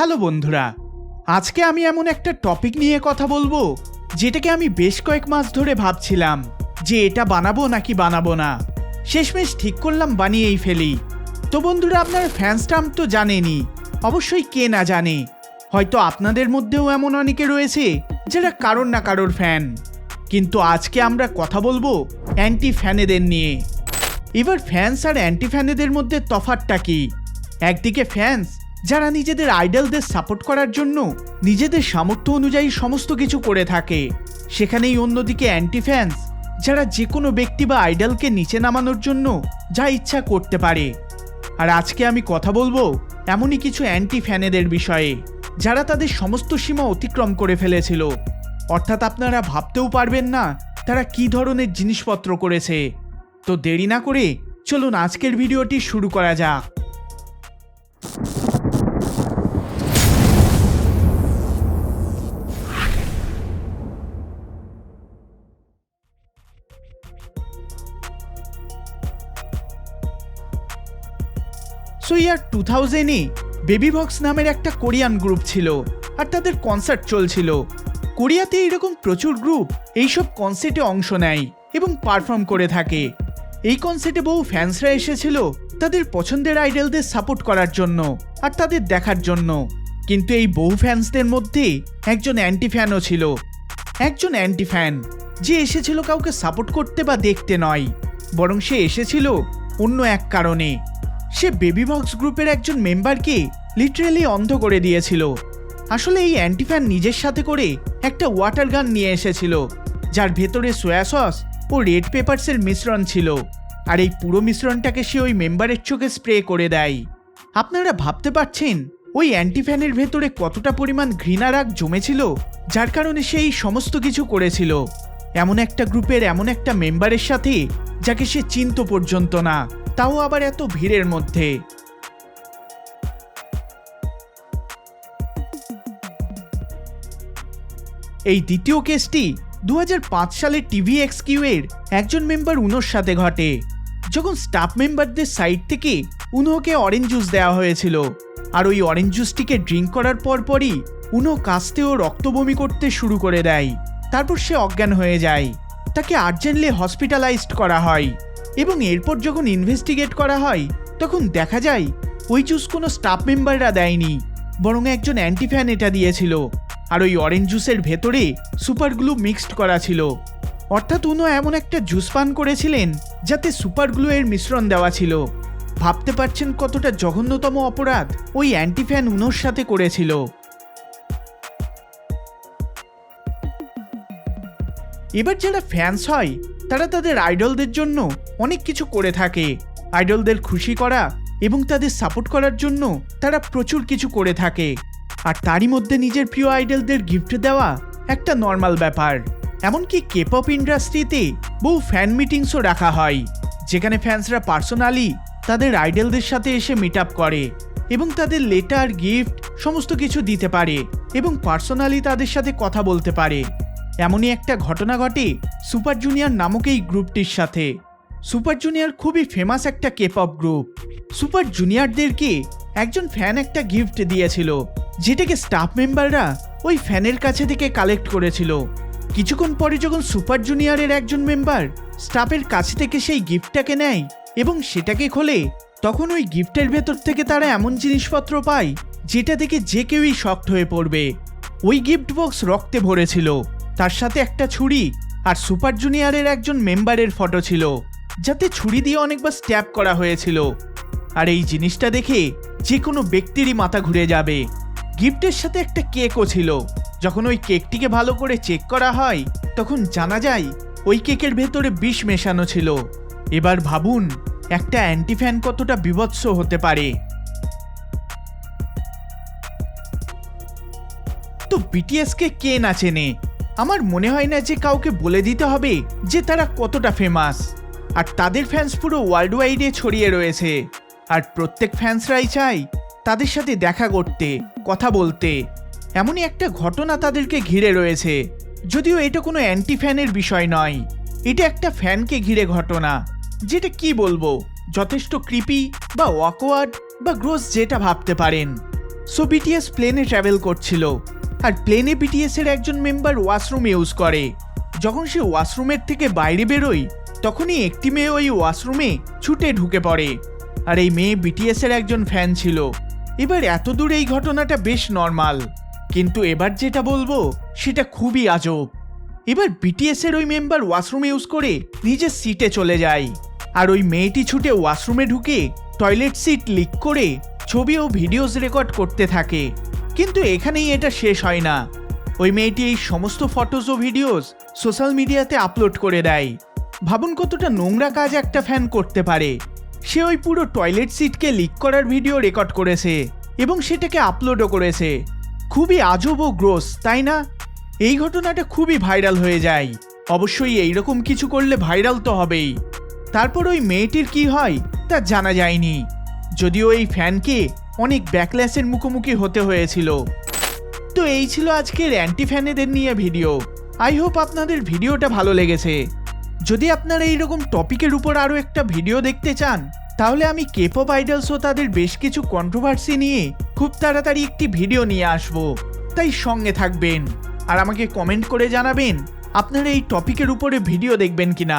Hello বন্ধুরা, আজকে আমি এমন একটা টপিক নিয়ে কথা বলব, যেটাকে আমি বেশ কয়েক মাস ধরে ভাবছিলাম যে এটা বানাবো নাকি বানাবো না। শেষমেশ ঠিক করলাম, বানিয়েই ফেলি। তো বন্ধুরা, আপনার ফ্যান্স টার্ম তো জানেনই, অবশ্যই কে না জানে, হয়তো আপনাদের মধ্যেও এমন অনেকে রয়েছে যারা কারোর না কারোর ফ্যান কিন্তু আজকে আমরা কথা বলব অ্যান্টি ফ্যানেদের নিয়ে। এবার ফ্যান্স আর অ্যান্টি ফ্যানেদের মধ্যে তফাৎটা কি? একদিকে ফ্যান্স যারা নিজেদের আইডলদের সাপোর্ট করার জন্য নিজেদের সামর্থ্য অনুযায়ী সমস্ত কিছু করে থাকে। সেখানেই অন্যদিকে অ্যান্টি ফ্যান্স যারা যে কোনো ব্যক্তি বা আইডলকে নিচে নামানোর জন্য যা ইচ্ছা করতে পারে। আর আজকে আমি কথা বলব এমনই কিছু অ্যান্টি ফ্যানেদের বিষয়ে, যারা তাদের সমস্ত সীমা অতিক্রম করে ফেলেছিল। অর্থাৎ আপনারা ভাবতেও পারবেন না তারা কি ধরনের জিনিসপত্র করেছে। তো দেরি না করে চলুন আজকের ভিডিওটি শুরু করা যাক। সো ইয়ার টু থাউজেন্ডে বেবি বক্স নামের একটা কোরিয়ান গ্রুপ ছিল, আর তাদের কনসার্ট চলছিল। কোরিয়াতে এরকম প্রচুর গ্রুপ এইসব কনসার্টে অংশ নেয় এবং পারফর্ম করে থাকে। এই কনসার্টে বহু ফ্যান্সরা এসেছিল তাদের পছন্দের আইডলদের সাপোর্ট করার জন্য আর তাদের দেখার জন্য। কিন্তু এই বহু ফ্যান্সদের মধ্যে একজন অ্যান্টি ফ্যানও ছিল। একজন অ্যান্টি ফ্যান যে এসেছিল কাউকে সাপোর্ট করতে বা দেখতে নয়, বরং সে এসেছিল অন্য এক কারণে। সে বেবি বক্স গ্রুপের একজন মেম্বারকে লিটারেলি অন্ধ করে দিয়েছিল। আসলে এই অ্যান্টি ফ্যান নিজের সাথে করে একটা ওয়াটার গান নিয়ে এসেছিল, যার ভেতরে সোয়া সস ও রেড পেপারসের মিশ্রণ ছিল, আর এই পুরো মিশ্রণটাকে সে ওই মেম্বারের চোখে স্প্রে করে দেয়। আপনারা ভাবতে পারছেন ওই অ্যান্টি ফ্যানের ভেতরে কতটা পরিমাণ ঘৃণা রাগ জমেছিল, যার কারণে সে এই সমস্ত কিছু করেছিল। এমন একটা গ্রুপের এমন একটা মেম্বারের সাথে যাকে সে চিনত পর্যন্ত না। তাও আবার এত ভিড়ের মধ্যে। এই দ্বিতীয় কেসটি দু সালের টিভি এক্সকিউ এর একজন মেম্বার উনোর সাথে ঘটে, যখন স্টাফ মেম্বারদের সাইড থেকে উনোকে অরেঞ্জ জুস দেওয়া হয়েছিল। আর ওই অরেঞ্জ জুসটিকে ড্রিঙ্ক করার পরপরই উনো কাস্তে ও রক্ত বমি করতে শুরু করে দেয়। তারপর সে অজ্ঞান হয়ে যায়। তাকে আর্জেন্টলি হসপিটালাইজড করা হয়। এবং এরপর যখন ইনভেস্টিগেট করা হয়, তখন দেখা যায়, ওই জুস কোনো স্টাফ মেম্বাররা দেয়নি, বরং একজন অ্যান্টি ফ্যান এটা দিয়েছিল। আর ওই অরেঞ্জ জুসের ভেতরে সুপার গ্লু মিক্সড করা ছিল। অর্থাৎ উনো এমন একটা জুস পান করেছিলেন, যাতে সুপার গ্লু এর মিশ্রণ দেওয়া ছিল। ভাবতে পারছেন কতটা জঘন্যতম অপরাধ ওই অ্যান্টি ফ্যান উনোর সাথে করেছিল। এবার যারা ফ্যান্স হয়, তারা তাদের আইডলদের জন্য অনেক কিছু করে থাকে। আইডলদের খুশি করা এবং তাদের সাপোর্ট করার জন্য তারা প্রচুর কিছু করে থাকে। আর তারই মধ্যে নিজের প্রিয় আইডলদের গিফট দেওয়া একটা নর্মাল ব্যাপার। এমনকি কেপপ ইন্ডাস্ট্রিতে বহু ফ্যান মিটিংসও রাখা হয়, যেখানে ফ্যান্সরা পার্সোনালি তাদের আইডলদের সাথে এসে মিট আপ করে এবং তাদের লেটার গিফট সমস্ত কিছু দিতে পারে এবং পার্সোনালি তাদের সাথে কথা বলতে পারে। এমনই একটা ঘটনা ঘটে সুপার জুনিয়র নামক এই গ্রুপটির সাথে। সুপার জুনিয়র খুবই ফেমাস একটা কেপপ গ্রুপ সুপার জুনিয়রদেরকে একজন ফ্যান একটা গিফট দিয়েছিল, যেটাকে স্টাফ মেম্বাররা ওই ফ্যানের কাছে থেকে কালেক্ট করেছিল। কিছুক্ষণ পরে যখন সুপার জুনিয়রের একজন মেম্বার স্টাফের কাছে থেকে সেই গিফটটাকে নেয় এবং সেটাকে খোলে, তখন ওই গিফটের ভেতর থেকে তারা এমন জিনিসপত্র পায়, যেটা থেকে যে কেউই শক্ট হয়ে পড়বে। ওই গিফট বক্স রক্তে ভরেছিল। তার সাথে একটা ছুরি আর সুপার জুনিয়রের একজন মেম্বারের ফটো ছিল, যাতে ছুরি দিয়ে অনেকবার স্ট্যাপ করা হয়েছিল। আর এই জিনিসটা দেখে যে কোনো ব্যক্তিরই মাথা ঘুরে যাবে। গিফটের সাথে একটা কেকও ছিল। যখন ওই কেকটিকে ভালো করে চেক করা হয়, তখন জানা যায় ওই কেকের ভেতরে বিষ মেশানো ছিল। এবার ভাবুন, একটা অ্যান্টি ফ্যান কতটা বিভৎস হতে পারে। তো বিটিএসকে কে না চেনে? আমার মনে হয় না যে কাউকে বলে দিতে হবে যে তারা কতটা ফেমাস আর তাদের ফ্যান্স পুরো ওয়ার্ল্ড ওয়াইডে ছড়িয়ে রয়েছে। আর প্রত্যেক ফ্যান্সরাই চায় তাদের সাথে দেখা করতে, কথা বলতে। এমনই একটা ঘটনা তাদেরকে ঘিরে রয়েছে। যদিও এটা কোনো অ্যান্টি ফ্যানের বিষয় নয়। এটা একটা ফ্যানকে ঘিরে ঘটনা। যেটা কি বলব? যথেষ্ট কৃপি বা ওয়াকওয়ার্ড বা গ্রোস যেটা ভাবতে পারেন। সো বিটিএস প্লেনে ট্রাভেল করছিল। আর প্লেনে বিটিএস এর একজন মেম্বার ওয়াশরুম ইউজ করে। যখন সে ওয়াশরুমের থেকে বাইরে বেরোয়, তখনই একটি মেয়ে ওই ওয়াশরুমে ছুটে ঢুকে পড়ে। আর এই মেয়ে বিটিএস এর একজন ফ্যান ছিল। এবার এত দূর এই ঘটনাটা বেশ নর্মাল কিন্তু এবার যেটা বলব, সেটা খুবই আজব। এবার বিটিএস এর ওই মেম্বার ওয়াশরুম ইউজ করে নিজের সিটে চলে যায়। আর ওই মেয়েটি ছুটে ওয়াশরুমে ঢুকে টয়লেট সিট লিক করে ছবি ও ভিডিওস রেকর্ড করতে থাকে। কিন্তু এখানেই এটা শেষ হয় না। ওই মেয়েটি এই সমস্ত ফটোস ও ভিডিওস সোশ্যাল মিডিয়াতে আপলোড করে দেয়। ভাবুন কতটা নোংরা কাজ একটা ফ্যান করতে পারে। সে ওই পুরো টয়লেট সিটকে লিক করার ভিডিও রেকর্ড করেছে এবং সেটাকে আপলোডও করেছে। খুবই আজব ও গ্রোস তাই না? এই ঘটনাটা খুবই ভাইরাল হয়ে যায়। অবশ্যই এইরকম কিছু করলে ভাইরাল তো হবেই। তারপর ওই মেয়েটির কি হয় তা জানা যায়নি। যদিও এই ফ্যানকে অনেক ব্যাকল্যাসের মুখোমুখি হতে হয়েছিল। তো এই ছিল আজকের অ্যান্টি ফ্যানেদের নিয়ে ভিডিও। আই হোপ আপনাদের ভিডিওটা ভালো লেগেছে। যদি আপনারা এইরকম টপিকের উপর আরও একটা ভিডিও দেখতে চান, তাহলে আমি কেপপ আইডলস ও তাদের বেশ কিছু কন্ট্রোভার্সি নিয়ে খুব তাড়াতাড়ি একটি ভিডিও নিয়ে আসব। তাই সঙ্গে থাকবেন। আর আমাকে কমেন্ট করে জানাবেন, আপনারা এই টপিকের উপরে ভিডিও দেখবেন কিনা।